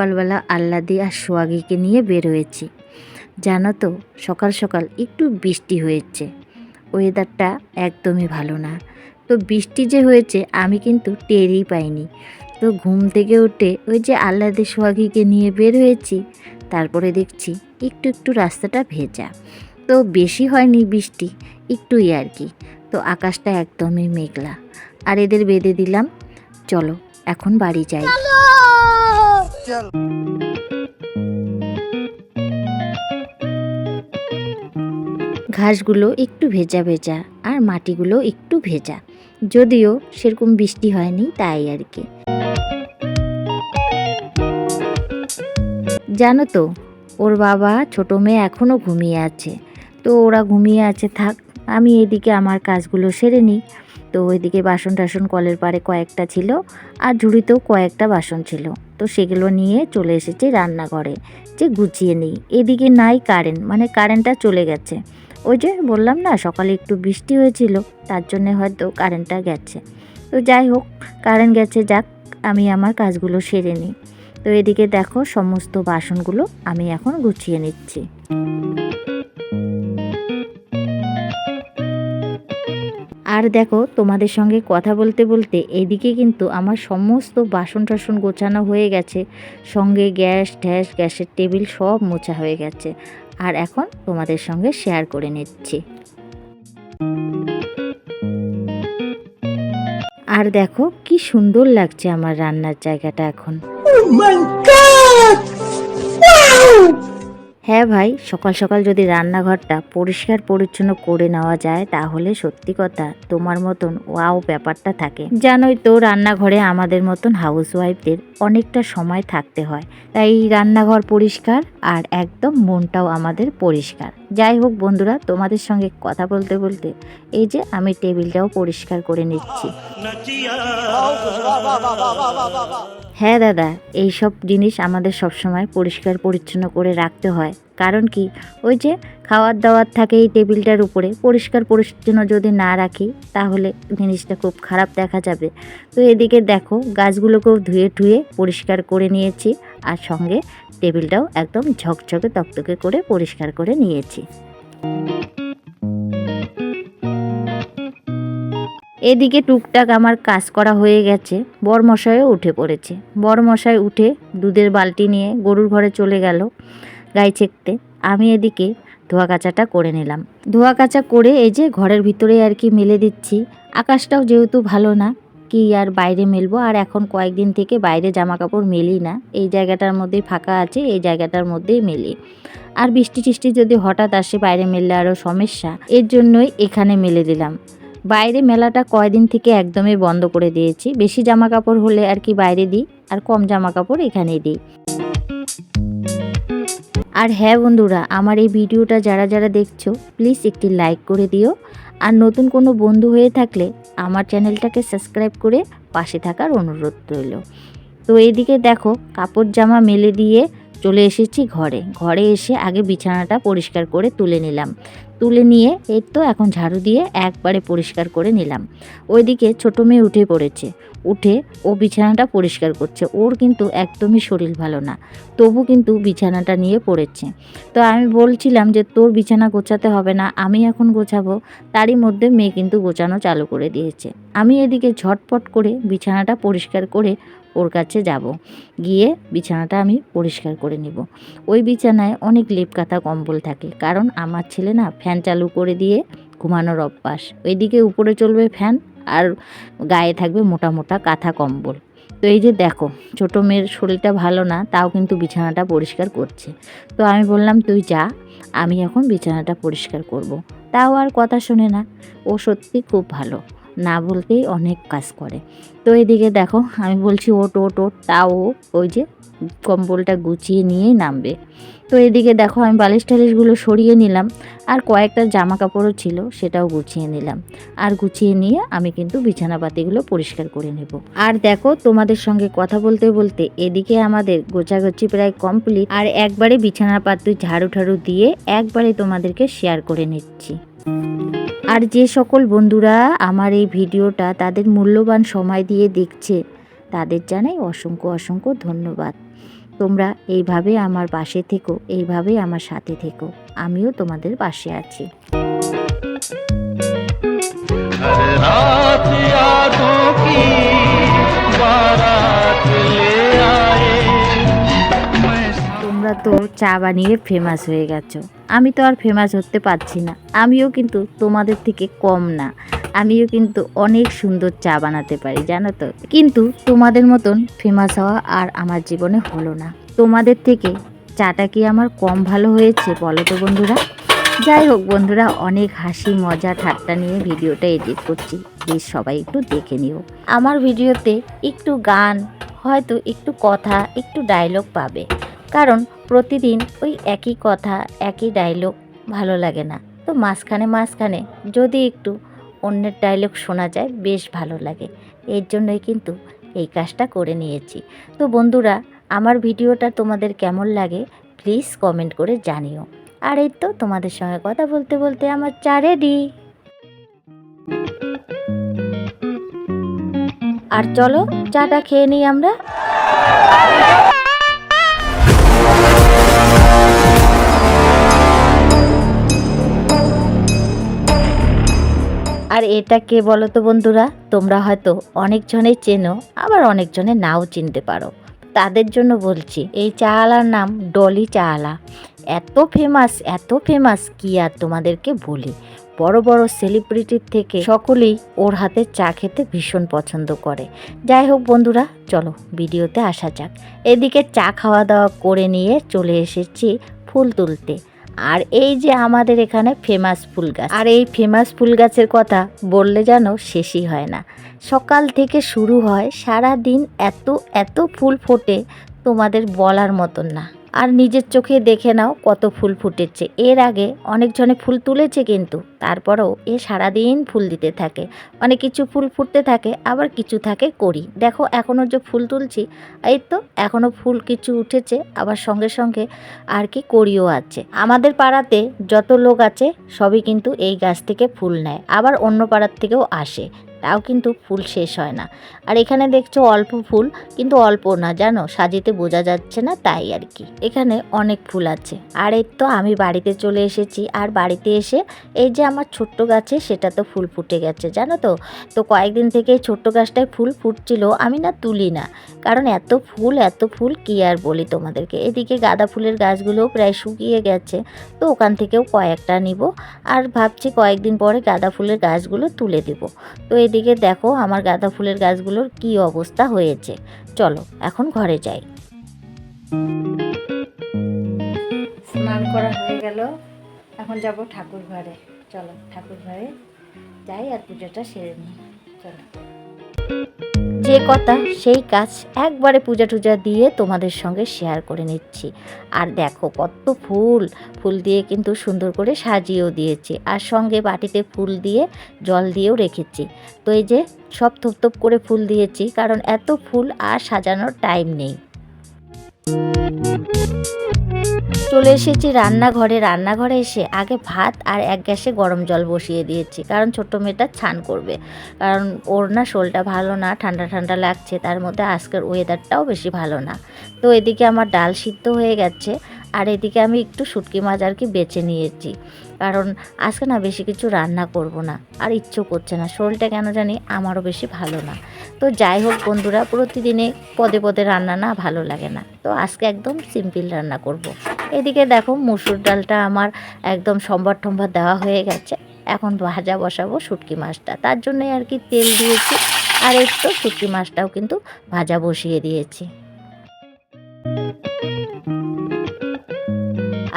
সকালবেলা আল্লাদি আর সোয়াগিকে নিয়ে বের হয়েছি। জানো তো, সকাল সকাল একটু বৃষ্টি হয়েছে। ওয়েদারটা একদমই ভালো না। তো বৃষ্টি যে হয়েছে, আমি কিন্তু টেরই পাইনি। তো ঘুম থেকে উঠে ওই যে আল্লাদি সোয়াগিকে নিয়ে বের হয়েছি, তারপরে দেখছি একটু একটু রাস্তাটা ভেজা। তো বেশি হয়নি বৃষ্টি, একটুই আর কি। তো আকাশটা একদমই মেঘলা। আর এদের বেঁধে দিলাম। চলো, এখন বাড়ি যাই। ঘাসগুলো একটু ভেজা ভেজা আর মাটিগুলো একটু ভেজা। যদিও সেরকম বৃষ্টি হয়নি তাই আর কি। জানো তো, ওর বাবা ছোট মেয়ে এখনও ঘুমিয়ে আছে। তো ওরা ঘুমিয়ে আছে থাক, আমি এদিকে আমার কাজগুলো সেরে নিই। তো ওইদিকে বাসন টাসন কলের পাড়ে কয়েকটা ছিল আর ঝুড়িতেও কয়েকটা বাসন ছিল। তো সেগুলো নিয়ে চলে এসেছি রান্নাঘরে যে গুছিয়ে নিই। এদিকে নাই কারেন্ট মানে কারেন্টটা চলে গেছে। ওই যে বললাম না, সকালে একটু বৃষ্টি হয়েছিল, তার জন্যে হয়তো কারেন্টটা গেছে। তো যাই হোক কারেন্ট গেছে যাক, আমি আমার কাজগুলো সেরে নিই। তো এদিকে দেখো, সমস্ত বাসনগুলো আমি এখন গুছিয়ে নিচ্ছি। আর দেখো, তোমাদের সঙ্গে কথা বলতে বলতে এদিকে কিন্তু আমার সমস্ত বাসন টাসন গোছানো হয়ে গেছে। সঙ্গে গ্যাস, ঠ্যাস, গ্যাসের টেবিল সব মোছা হয়ে গেছে। আর এখন তোমাদের সঙ্গে শেয়ার করে নিচ্ছি। আর দেখো, কি সুন্দর লাগছে আমার রান্নার জায়গাটা এখন। হ্যাঁ ভাই, সকাল সকাল যদি রান্নাঘরটা পরিষ্কার পরিচ্ছন্ন করে নেওয়া যায় তাহলে সত্যি কথা তোমার মতন ওয়াও ব্যাপারটা থাকে। জানোই তো রান্নাঘরে আমাদের মতন হাউস ওয়াইফদের অনেকটা সময় থাকতে হয়। তাই রান্নাঘর পরিষ্কার আর একদম মনটাও আমাদের পরিষ্কার। যাই হোক বন্ধুরা, তোমাদের সঙ্গে কথা বলতে বলতে এই যে আমি টেবিলটাও পরিষ্কার করে নিচ্ছি। হ্যাঁ দাদা এই সব জিনিস আমাদের সবসময় পরিষ্কার পরিচ্ছন্ন করে রাখতে হয়। কারণ কি? ওই যে খাওয়ার দাওয়ার থাকে এই টেবিলটার উপরে, পরিষ্কার পরিচ্ছন্ন যদি না রাখি, তাহলে জিনিসটা খুব খারাপ দেখা যাবে। তো এদিকে দেখো, গাছগুলোকেও ধুয়ে ধুয়ে পরিষ্কার করে নিয়েছি, আর সঙ্গে টেবিলটাও একদম ঝকঝকে তকতকে করে পরিষ্কার করে নিয়েছি। এদিকে টুকটাক আমার কাজ করা হয়ে গেছে। বরমশাইও উঠে পড়েছে। বরমশাই উঠে দুধের বালতি নিয়ে গরুর ঘরে চলে গেল গাই ছেকতে। আমি এদিকে ধোয়া কাচাটা করে নিলাম। ধোয়া কাচা করে এই যে ঘরের ভিতরে আর কি মেলে দিচ্ছি। আকাশটাও যেহেতু ভালো না, কি আর বাইরে মেলবো? আর এখন কয়েকদিন থেকে বাইরে জামা কাপড় মেলি না। এই জায়গাটার মধ্যেই ফাঁকা আছে, এই জায়গাটার মধ্যেই মেলি। আর বৃষ্টি টিষ্টি যদি হঠাৎ আসে, বাইরে মেললে আরও সমস্যা। এর জন্যই এখানে মেলে দিলাম। বাইরে মেলাটা কয়দিন থেকে একদমই বন্ধ করে দিয়েছি। বেশি জামা কাপড় হলে আর কি বাইরে দিই, আর কম জামা কাপড় এখানেই দিই। আর হ্যাঁ বন্ধুরা, আমার এই ভিডিওটা যারা যারা দেখছ প্লিজ একটি লাইক করে দিও। আর নতুন কোনো বন্ধু হয়ে থাকলে আমার চ্যানেলটাকে সাবস্ক্রাইব করে পাশে থাকার অনুরোধ রইল। তো এদিকে দেখো, কাপড় জামা মেলে দিয়ে চলে এসেছি ঘরে। ঘরে এসে আগে বিছানাটা পরিষ্কার করে তুলে নিলাম। তুলে নিয়ে এর তো এখন ঝাড়ু দিয়ে একবারে পরিষ্কার করে নিলাম। ওইদিকে ছোটো মেয়ে উঠে পড়েছে। উঠে ও বিছানাটা পরিষ্কার করছে। ওর কিন্তু একদমই শরীর ভালো না। তবু কিন্তু বিছানাটা নিয়ে পড়েছে। তো আমি বলছিলাম যে, তোর বিছানা গোছাতে হবে না, আমি এখন গোছাবো। তারই মধ্যে মেয়ে কিন্তু গোছানো চালু করে দিয়েছে। আমি এদিকে ঝটপট করে বিছানাটা পরিষ্কার করে ওর কাছে যাব। গিয়ে বিছানাটা আমি পরিষ্কার করে নেব। ওই বিছানায় অনেক লেপ কাঁথা কম্বল থাকে। কারণ আমার ছেলে না ফ্যান চালু করে দিয়ে ঘুমানোর অভ্যাস। ওইদিকে উপরে চলবে ফ্যান আর গায়ে থাকবে মোটা মোটা কাঁথা কম্বল। তো এই যে দেখো, ছোটো মেয়ের শরীরটা ভালো না, তাও কিন্তু বিছানাটা পরিষ্কার করছে। তো আমি বললাম, তুই যা, আমি এখন বিছানাটা পরিষ্কার করব। তাও আর কথা শোনে না। ও সত্যি খুব ভালো। না বলতেই অনেক কাজ করে। তো এদিকে দেখো, আমি বলছি ওট ওট ওট, তাও ওই যে কম্বলটা গুছিয়ে নিয়েই নামবে। তো এদিকে দেখো, আমি বালিশ টালিশগুলো সরিয়ে নিলাম, আর কয়েকটা জামা কাপড়ও ছিল, সেটাও গুছিয়ে নিলাম। আর গুছিয়ে নিয়ে আমি কিন্তু বিছানাপাতিগুলো পরিষ্কার করে নেব। আর দেখো, তোমাদের সঙ্গে কথা বলতে বলতে এদিকে আমাদের গোছাগুছি প্রায় কমপ্লিট, আর একবারে বিছানাপাতি ঝাড়ু ঠাড়ু দিয়ে একবারে তোমাদেরকে শেয়ার করে নিচ্ছি। আর যে সকল বন্ধুরা আমার এই ভিডিওটা তাদের মূল্যবান সময় দিয়ে দেখছে তাদের জানাই অসংখ্য অসংখ্য ধন্যবাদ। তোমরা এইভাবে আমার পাশে থেকো এইভাবে আমার সাথে থেকো। আমিও তোমাদের পাশে আছি। তোমরা তো চা বানিয়ে ফেমাস হয়ে গেছো। আমি তো আর ফেমাস হতে পারছি না। আমিও কিন্তু তোমাদের থেকে কম না। আমিও কিন্তু অনেক সুন্দর চা বানাতে পারি, জানো তো? কিন্তু তোমাদের মতন ফেমাস হওয়া আর আমার জীবনে হলো না। তোমাদের থেকে চাটা কি আমার কম ভালো হয়েছে, বলো তো বন্ধুরা? যাই হোক বন্ধুরা, অনেক হাসি, মজা, ঠাট্টা নিয়ে ভিডিওটা এডিট করছি। প্লিজ সবাই একটু দেখে নিও। আমার ভিডিওতে একটু গান, হয়তো একটু কথা, একটু ডায়লগ পাবে। কারণ প্রতিদিন ওই একই কথা, একই ডায়লগ ভালো লাগে না। তো মাঝখানে মাঝখানে যদি একটু অন্যের ডায়লগ শোনা যায়, বেশ ভালো লাগে। এর জন্যই কিন্তু এই কাজটা করে নিয়েছি। তো বন্ধুরা, আমার ভিডিওটা তোমাদের কেমন লাগে প্লিজ কমেন্ট করে জানিও। আর এই তো তোমাদের সঙ্গে কথা বলতে বলতে আমার চা রেডি আর চলো, চাটা খেয়ে নিই আমরা। আর এটা কে বলো তো বন্ধুরা? তোমরা হয়তো অনেকজনে চেনো, আবার অনেকজনে নাও চিনতে পারো। তাদের জন্য বলছি, এই চাওয়ালার নাম ডলি চাওয়ালা এত ফেমাস এত ফেমাস কি আর তোমাদেরকে বলি? বড় বড় সেলিব্রিটির থেকে সকলেই ওর হাতে চা খেতে ভীষণ পছন্দ করে। যাই হোক বন্ধুরা, চলো ভিডিওতে আসা যাক। এদিকে চা খাওয়া দাওয়া করে নিয়ে চলে এসেছি ফুল তুলতে। আর এই যে আমাদের এখানে ফেমাস ফুল গাছ। আর এই ফেমাস ফুল গাছের কথা বললে যেন শেষই হয় না। সকাল থেকে শুরু হয় সারা দিন এত এত ফুল ফোটে, তোমাদের বলার মতন না। আর নিজের চোখে দেখে নাও কত ফুল ফুটেছে। এর আগে অনেকজনে ফুল তুলেছে কিন্তু, তারপরেও এ সারাদিন ফুল দিতে থাকে। অনেক কিছু ফুল ফুটতে থাকে, আবার কিছু থাকে করি। দেখো এখনও যে ফুল তুলছি, এই তো এখনও ফুল কিছু উঠেছে, আবার সঙ্গে সঙ্গে আর কি করিও আছে। আমাদের পাড়াতে যত লোক আছে, সবই কিন্তু এই গাছ থেকে ফুল নেয়, আবার অন্য পাড়ার থেকেও আসে। তাও কিন্তু ফুল শেষ হয় না। আর এখানে দেখছ অল্প ফুল, কিন্তু অল্প না, জানো? সাজিতে বোঝা যাচ্ছে না, তাই আর কি। এখানে অনেক ফুল আছে। আর এর তো আমি বাড়িতে চলে এসেছি। আর বাড়িতে এসে এই যে আমার ছোট্ট গাছে, সেটা তো ফুল ফুটে গেছে, জানো তো? তো কয়েকদিন থেকে ছোট্ট গাছটায় ফুল ফুটছিল, আমি না তুলি না। কারণ এত ফুল এত ফুল, কি আর বলি তোমাদেরকে? এদিকে গাঁদা ফুলের গাছগুলোও প্রায় শুকিয়ে গেছে। তো ওখান থেকেও কয়েকটা নিব। আর ভাবছি কয়েকদিন পরে গাঁদা ফুলের গাছগুলো তুলে দেব। তো এদিকে দেখো আমার গাঁদা ফুলের গাছগুলোর কি অবস্থা হয়েছে। চলো, এখন ঘরে যাই। স্নান করা হয়ে গেল। এখন যাব ঠাকুর ঘরে চলো ঠাকুর ঘরে যাই আর পুজোটা সেরে নিই। চলো। যে কথা, সেই কাজ একবারে পূজা টুজা দিয়ে তোমাদের সঙ্গে শেয়ার করে নিচ্ছি। আর দেখো কত ফুল ফুল দিয়ে কিন্তু সুন্দর করে সাজিয়েও দিয়েছি। আর সঙ্গে বাটিতে ফুল দিয়ে জল দিয়েও রেখেছি। তো এই যে সব থপ থপ করে ফুল দিয়েছি, কারণ এত ফুল আর সাজানোর টাইম নেই। চলে এসেছি রান্নাঘরে। রান্নাঘরে এসে আগে ভাত আর এক গ্যাসে গরম জল বসিয়ে দিয়েছি। কারণ ছোট্ট মেয়েটা ছান করবে। কারণ ওর না শোলটা ভালো না, ঠান্ডা ঠান্ডা লাগছে, তার মধ্যে আজকের ওয়েদারটাও বেশি ভালো না। তো এদিকে আমার ডাল সিদ্ধ হয়ে গেছে আর এদিকে আমি একটু শুটকি মাছ আর কি বেছে নিয়েছি। কারণ আজকে না বেশি কিছু রান্না করব না আর ইচ্ছেও করছে না। শরীরটা কেন জানি আমারও বেশি ভালো না। তো যাই হোক বন্ধুরা, প্রতিদিনে পদে পদে রান্না না ভালো লাগে না। তো আজকে একদম সিম্পল রান্না করব। এদিকে দেখো মুসুর ডালটা আমার একদম সম্বার টম্বার দেওয়া হয়ে গেছে। এখন ভাজা বসাবো শুটকি মাছটা। তার জন্যই আর কি তেল দিয়েছি। আর একটু শুটকি মাছটাও কিন্তু ভাজা বসিয়ে দিয়েছি।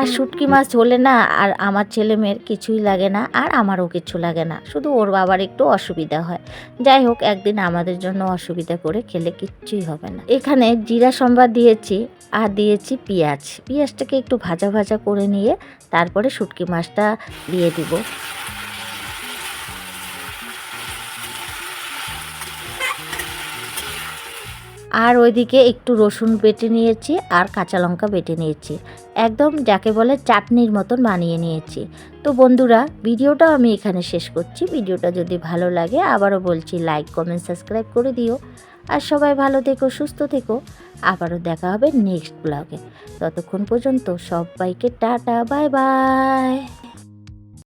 আর শুটকি মাছ হলে না আর আমার ছেলে মেয়ের কিছুই লাগে না আর আমারও কিছু লাগে না। শুধু ওর বাবার একটু অসুবিধা হয়। যাই হোক, একদিন আমাদের জন্য অসুবিধা করে খেলে কিচ্ছুই হবে না। এখানে জিরা সম্বার দিয়েছি আর দিয়েছি পেঁয়াজ। পেঁয়াজটাকে একটু ভাজা ভাজা করে নিয়ে তারপরে শুটকি মাছটা দিয়ে দিব। আর ওইদিকে একটু রসুন বেটে নিয়েছি আর কাঁচা লঙ্কা বেটে নিয়েছি। একদম যাকে বলে চাটনির মতন বানিয়ে নিয়েছি। তো বন্ধুরা ভিডিওটা আমি এখানে শেষ করছি। ভিডিওটা যদি ভালো লাগে, আবারও বলছি লাইক, কমেন্ট, সাবস্ক্রাইব করে দিও। আর সবাই ভালো থেকো, সুস্থ থেকো। আবারও দেখা হবে নেক্সট ব্লগে। ততক্ষণ পর্যন্ত সবাইকে টাটা, বাই বাই।